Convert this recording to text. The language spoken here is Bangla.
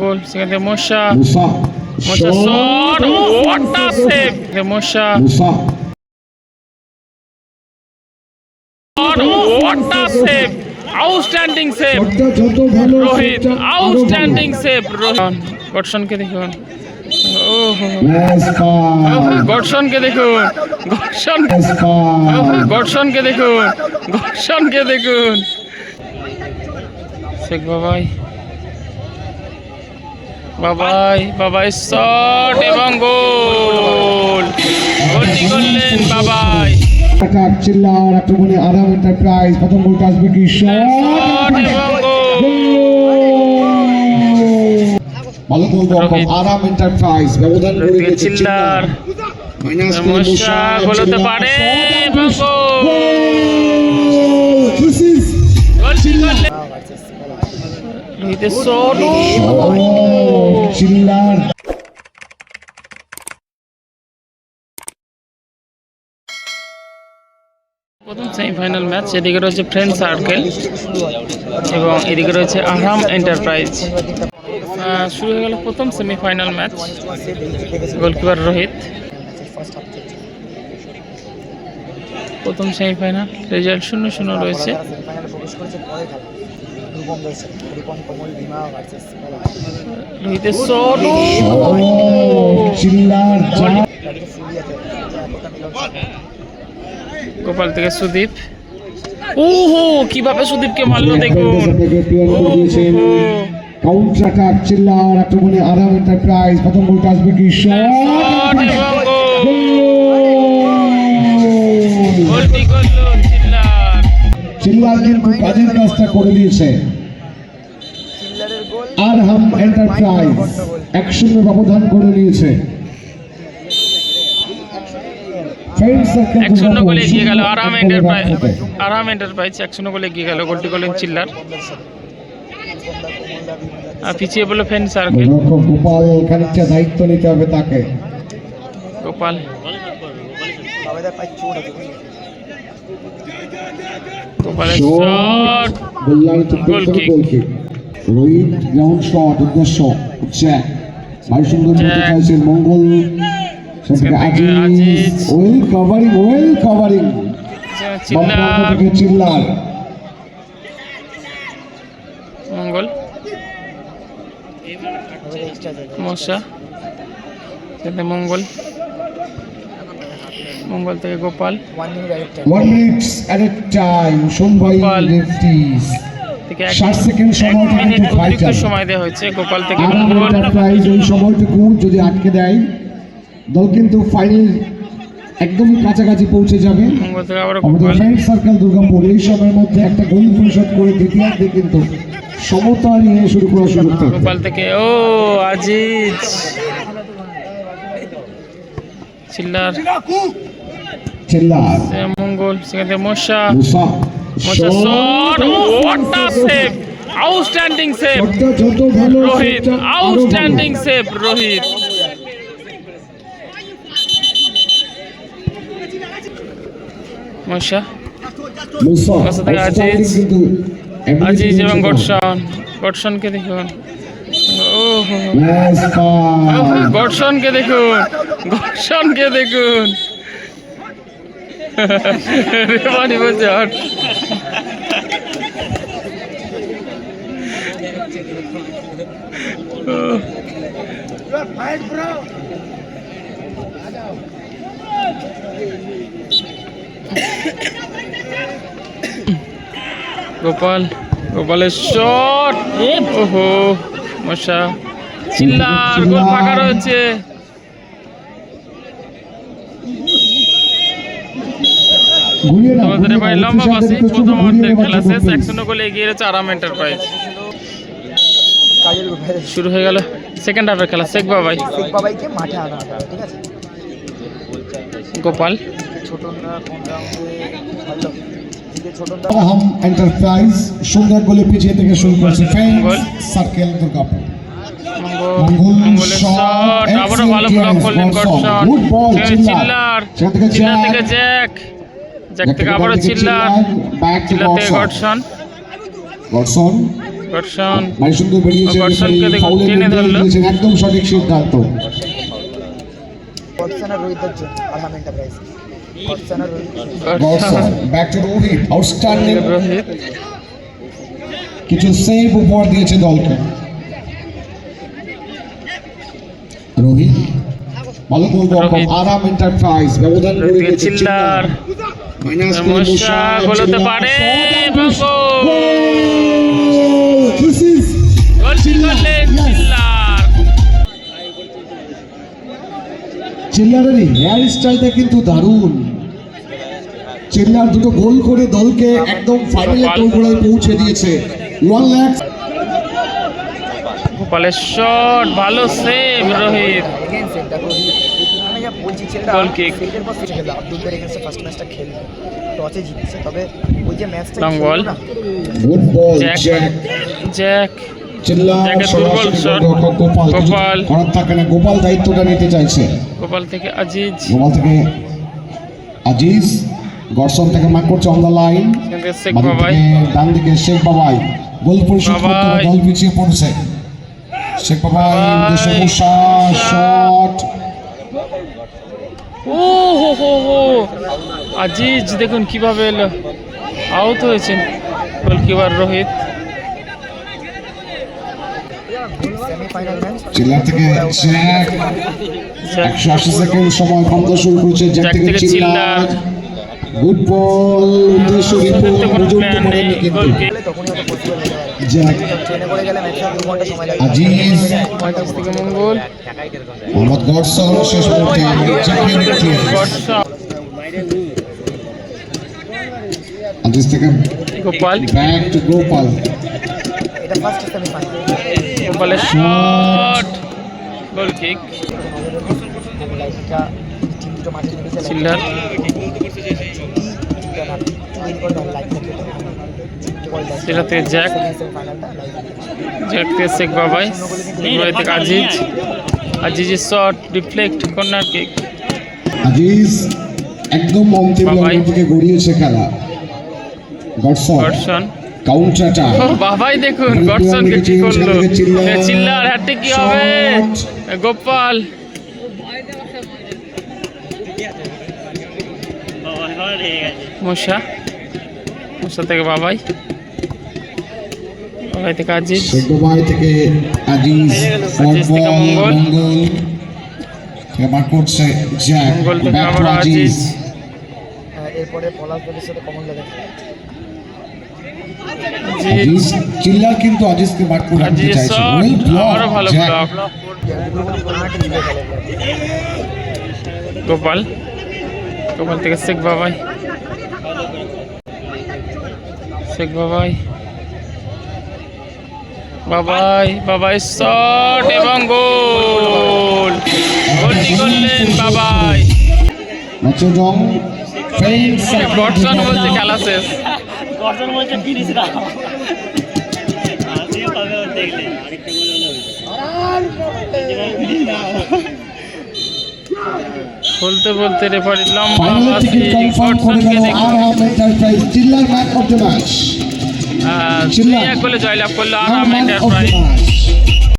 মঙ্গল সেখান থেকে মশা। মশা shot. A save Musa. A save outstanding save Rohit. Outstanding save Rohit গডসনকে দেখুন. গডসনকে দেখুন গডসন. গডসনকে দেখুন গডসনকে দেখুন। শেখ বাবাই। বাবাই বাবাই শট এবং গোল। গোলটি করলেন বাবাই? Attack চিল্লার আক্রমণে আরাম এন্টারপ্রাইজ প্রথম গোলটা আসবে কি শট ভালো গোল। আরাম এন্টারপ্রাইজ ব্যবধান করে দিয়েছে চিল্লার। মাইনাস সমস্যা গোল হতে পারে এবং গোল। করলেন রোহিতের শট চিল্লার প্রথম সেমিফাইনাল ম্যাচ এদিকে রয়েছে ফ্রেন্ড সার্কেল এবং এদিকে রয়েছে আহরাম এন্টারপ্রাইজ শুরু হয়ে গেল প্রথম সেমিফাইনাল ম্যাচ গোলকিপার রোহিত প্রথম সেমিফাইনাল রেজাল্ট শূন্য শূন্য রয়েছে। রূপম রয়েছে রূপম কমল ভীমা ভার্সেস রোহিতের শট গোপাল থেকে সুদীপ। ওহো কীভাবে সুদীপকে মারলো দেখুন। কাউন্টার অ্যাটাক আক্রমণে এন্টারপ্রাইজ প্রথম গোলটা আসবে কি শট চিল্লার। কিন্তু কাজের কাজটা করে দিয়েছে। চিল্লারের গোল আর হাম এন্টারপ্রাইজ এক শূন্য ব্যবধান করে নিয়েছে এক শূন্য গোলে এগিয়ে গেল আরাম এন্টারপ্রাইজ আরাম এন্টারপ্রাইজ এক শূন্য গোলে এগিয়ে গেল গোলটি করলেন চিল্লার। রূপমদার সাথে রূপমদা কমলদা ভীমদা আর পিছিয়ে বলল সার্কেল। গোপাল খানিকটা দায়িত্ব নিতে হবে তাকে। গোপাল। বাবাইদার পায়ে চোট আছে বুঝলি? গোপালের শট শট গোল্লার তো goal kick. Rohit ground shot উদ্দেশ্য জ্যাক ভাই সুন্দর করতে চাইছেন Mangal. Well covering well covering চিল্লার Mangal Musa সেখানে মঙ্গল মঙ্গল থেকে Gopal one minute one a time সোমভাই Gopal. থেকে ষাট সেকেন্ড এক কিন্তু অতিরিক্ত সময় দেওয়া হয়েছে গোপাল থেকে ওই সময়টুকু যদি আটকে দেয় দল কিন্তু ফাইনাল একদম কাছাকাছি পৌঁছে যাবে। আমাদের ফ্রেন্ড সার্কেল দুর্গাপুর এই সময়ের মধ্যে একটা গোল পরিশোধ করে দ্বিতীয়ার্ধে কিন্তু সমতা নিয়ে শুরু করা শুরু করতে গোপাল থেকে ও আজিজ। চিল্লার। চিল্লার। মঙ্গল সেখান থেকে Musa. Musa outstanding save Rohit. Outstanding save Rohit Musa. Musa থেকে আজিজ। এবং গডসন। গডসনকে দেখুন। গডসনকে দেখুন। গডসনকে দেখুন। রেফারি বলছে হট গোপাল গোপালের শট ওহো মশা চিল্লার গোল ফাঁকা রয়েছে। এবার নাও, লম্বা বাসে প্রথম অর্ধের খেলা শেষ please। এক শূন্য গোলে এগিয়ে রয়েছে আরাম এন্টারপ্রাইজ। শুরু হয়ে গেল সেকেন্ড হাফের খেলা শেখ বাবাই। গোপাল। আরাম এন্টারপ্রাইজ সুন্দর গোলে পিছিয়ে থেকে শুরু করছে সার্কেল দুর্গাপুর মঙ্গল শট আবারও ভালো ব্লক করলেন. গডসন চিল্লার। চিল্লার থেকে জ্যাক জ্যাক থেকে আবারও চিল্লার ব্যাক থেকে গডসন গডসন গডসন গর্ষণ সুন্দর বেরিয়েছে গর্ষণকে দেখুন, টেনে ধরলো। একদম সঠিক সিদ্ধান্ত। কটসেনা রোহিতের জন্য Alham enterprise কটসেনা Rohit back to Rohit outstanding Rohit কিছু সেভ উপহার দিয়েছে দলকে। রোহিত ভালো বলব আরাম এন্টারপ্রাইজ ব্যবধান করে দিয়েছে চিল্লার। সমস্যা গোলতে পারে এবং গোল। দিস ইজ গোলটি করলেন চিল্লার চিল্লারেরই হেয়ার স্টাইলটা কিন্তু দারুণ। চিল্লার দুটো গোল করে দলকে একদম ফাইনালে গোলগোড়ায় পৌঁছে দিয়েছে। ওয়ান ল্যাক গোপালের শট ভালো সেভ রোহিত। যা বলছি ছেলেটা Goal kick. সেটের পর সেট খেলবে আব্দুলদের এগেন্সে ফার্স্ট ম্যাচটা খেলবে টসে জিতেছে তবে ওই যে ম্যাচটা ball. Good ball Jack Jack Gopal দায়িত্বটা নিতে চাইছে গোপাল থেকে আজিজ গোপাল থেকে আজিজ গর্ষণ থেকে মার করছে অন দ্য লাইন শেখ বাবাই ডান দিকে শেখ বাবাই গোল পরিশোধ করতে দল পিছিয়ে পড়ছে শেখ বাবাই বাবাই। শট ও হো হো হো। আজিজ দেখুন কীভাবে এলো। আউট হয়েছেন গোলকিপার রোহিত। থেকে জ্যাক সেকেন্ড সময় শুরু করেছে জ্যাক। গুড বল উদ্দেশ্য রিপোর্ট পর্যন্ত করেনি কিন্তু। আজিজ। মঙ্গল মোহাম্মদ গর্ষণ শেষ মুহূর্তে আজিজ থেকে গোপাল। Back to Gopal. এটা ফার্স্ট সেমিফাইনাল গোপালের শট গোল কিক চিল্লার জ্যাক। জ্যাক থেকে শেখ বাবাই থেকে Aziz. আজিজের shot reflect corner kick Aziz একদম অন্তিম থেকে গড়িয়েছে খেলা। গর্ষণ গর্ষণ কাউন্টার বাবাই দেখুন গর্ষণকে কি করল? চিল্লার। হ্যাটে কি হবে? গোপাল। মশা। মশা থেকে বাবাই। বাবাই থেকে আজিজ। দুবাই থেকে আজিজ আজিজ থেকে মঙ্গল। মার করছে জ্যাক মঙ্গল থেকে আবার আজিজ। আজিজ। এরপরে পলাশ দলের সাথে কমন লেগে আজিজ আজিজ চিল্লার কিন্তু আজিজকে মার করে রাখতে চাইছে। শট ব্লক ভালো ব্লক গোপাল গোপাল থেকে শেখ বাবাই। শেখ বাবাই। বাবাই বাবাই শট এবং গোল। গোলটি করলেন বাবাই। বর্ষণ বলছে খেলা শেষ। গর্জন বলছে দেখলে আরেকটা বলতে বলতে রেফারি লম্বা ফাইনাল বাসি টিকিট কনফার্ম করে বর্ষণকে গেল দেখুন আরহাম enterprise চিল্লার man of the match আহ, চিল্লা। দুই এক গোলে জয়লাভ করলো আর Aram man of the enterprise match